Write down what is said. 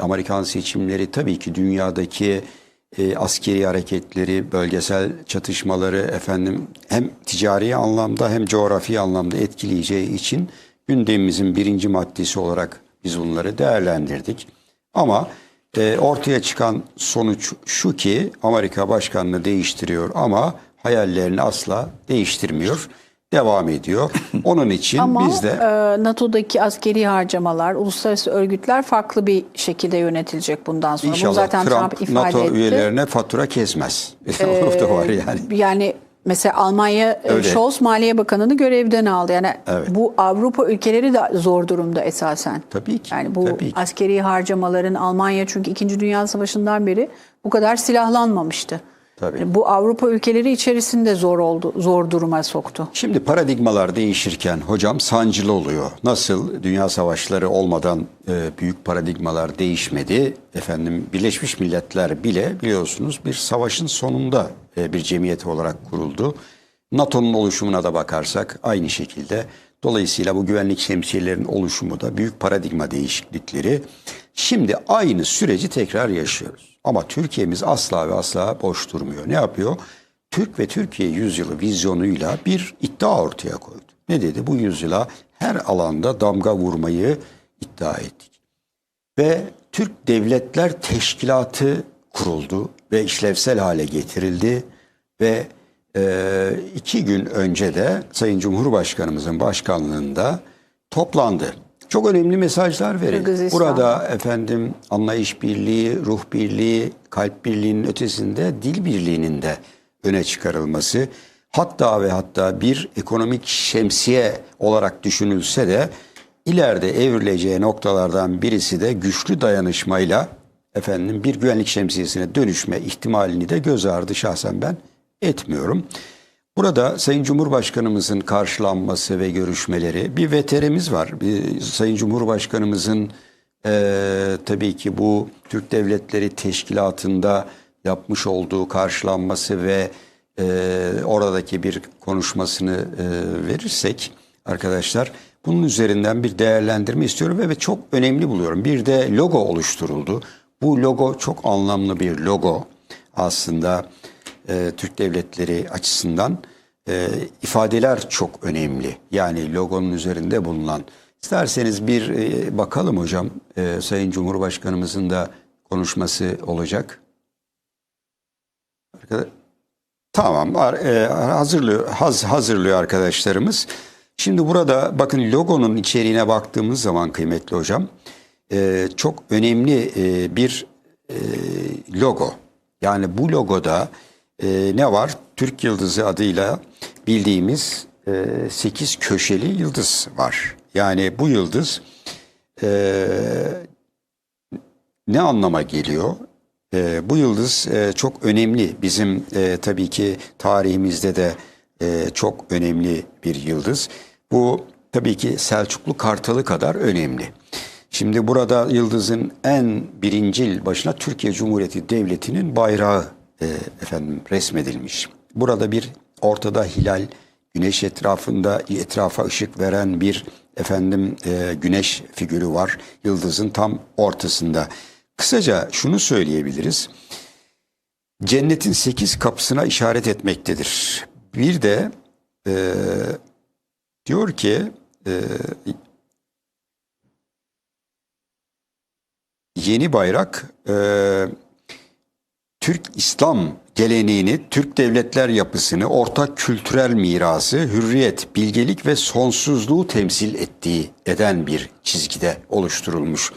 Amerikan seçimleri tabii ki dünyadaki e, askeri hareketleri, bölgesel çatışmaları efendim hem ticari anlamda hem coğrafi anlamda etkileyeceği için gündemimizin birinci maddesi olarak biz bunları değerlendirdik. Ama e, ortaya çıkan sonuç şu ki Amerika başkanını değiştiriyor ama hayallerini asla değiştirmiyor. Devam ediyor. Onun için Ama biz de e, NATO'daki askeri harcamalar, uluslararası örgütler farklı bir şekilde yönetilecek bundan sonra. Bunu İnşallah zaten Trump, Trump, ifade NATO etti. üyelerine fatura kesmez. o da var yani. Yani mesela Almanya e, Öyle. Scholz Maliye Bakanı'nı görevden aldı. Yani Evet. bu Avrupa ülkeleri de zor durumda esasen. Tabii ki, Yani bu tabii ki. askeri harcamaların Almanya çünkü 2. Dünya Savaşı'ndan beri bu kadar silahlanmamıştı. Tabii. Bu Avrupa ülkeleri içerisinde zor oldu, zor duruma soktu. Şimdi paradigmalar değişirken hocam sancılı oluyor. Nasıl dünya savaşları olmadan e, büyük paradigmalar değişmedi. Efendim Birleşmiş Milletler bile biliyorsunuz bir savaşın sonunda e, bir cemiyet olarak kuruldu. NATO'nun oluşumuna da bakarsak aynı şekilde. Dolayısıyla bu güvenlik şemsiyelerin oluşumu da büyük paradigma değişiklikleri. Şimdi aynı süreci tekrar yaşıyoruz. Ama Türkiye'miz asla ve asla boş durmuyor. Ne yapıyor? Türk ve Türkiye yüzyılı vizyonuyla bir iddia ortaya koydu. Ne dedi? Bu yüzyıla her alanda damga vurmayı iddia ettik. Ve Türk Devletler Teşkilatı kuruldu ve işlevsel hale getirildi ve e, iki gün önce de Sayın Cumhurbaşkanımızın başkanlığında toplandı. Çok önemli mesajlar verildi. Burada efendim anlayış birliği, ruh birliği, kalp birliğinin ötesinde dil birliğinin de öne çıkarılması hatta ve hatta bir ekonomik şemsiye olarak düşünülse de ileride evrileceği noktalardan birisi de güçlü dayanışmayla efendim bir güvenlik şemsiyesine dönüşme ihtimalini de göz ardı şahsen ben etmiyorum. Burada Sayın Cumhurbaşkanımızın karşılanması ve görüşmeleri bir veterimiz var. Bir, Sayın Cumhurbaşkanımızın eee, tabii ki bu Türk Devletleri Teşkilatı'nda yapmış olduğu karşılanması ve eee, oradaki bir konuşmasını eee, verirsek arkadaşlar bunun üzerinden bir değerlendirme istiyorum ve çok önemli buluyorum. Bir de logo oluşturuldu. Bu logo çok anlamlı bir logo aslında e, Türk devletleri açısından e, ifadeler çok önemli. Yani logonun üzerinde bulunan. İsterseniz bir e, bakalım hocam. E, Sayın Cumhurbaşkanımızın da konuşması olacak. Tamam e, hazırlıyor haz, hazırlıyor arkadaşlarımız. Şimdi burada bakın logonun içeriğine baktığımız zaman kıymetli hocam e, çok önemli e, bir e, logo. Yani bu logoda e, ne var? Türk Yıldızı adıyla bildiğimiz e, 8 köşeli yıldız var. Yani bu yıldız e, ne anlama geliyor? E, bu yıldız e, çok önemli. Bizim e, tabii ki tarihimizde de e, çok önemli bir yıldız. Bu tabii ki Selçuklu Kartalı kadar önemli. Şimdi burada yıldızın en birincil başına Türkiye Cumhuriyeti Devleti'nin bayrağı e, efendim resmedilmiş. Burada bir ortada hilal, güneş etrafında etrafa ışık veren bir efendim e, güneş figürü var. Yıldızın tam ortasında. Kısaca şunu söyleyebiliriz. Cennetin sekiz kapısına işaret etmektedir. Bir de e, diyor ki e, yeni bayrak e, Türk İslam geleneğini, Türk devletler yapısını, ortak kültürel mirası, hürriyet, bilgelik ve sonsuzluğu temsil ettiği eden bir çizgide oluşturulmuş.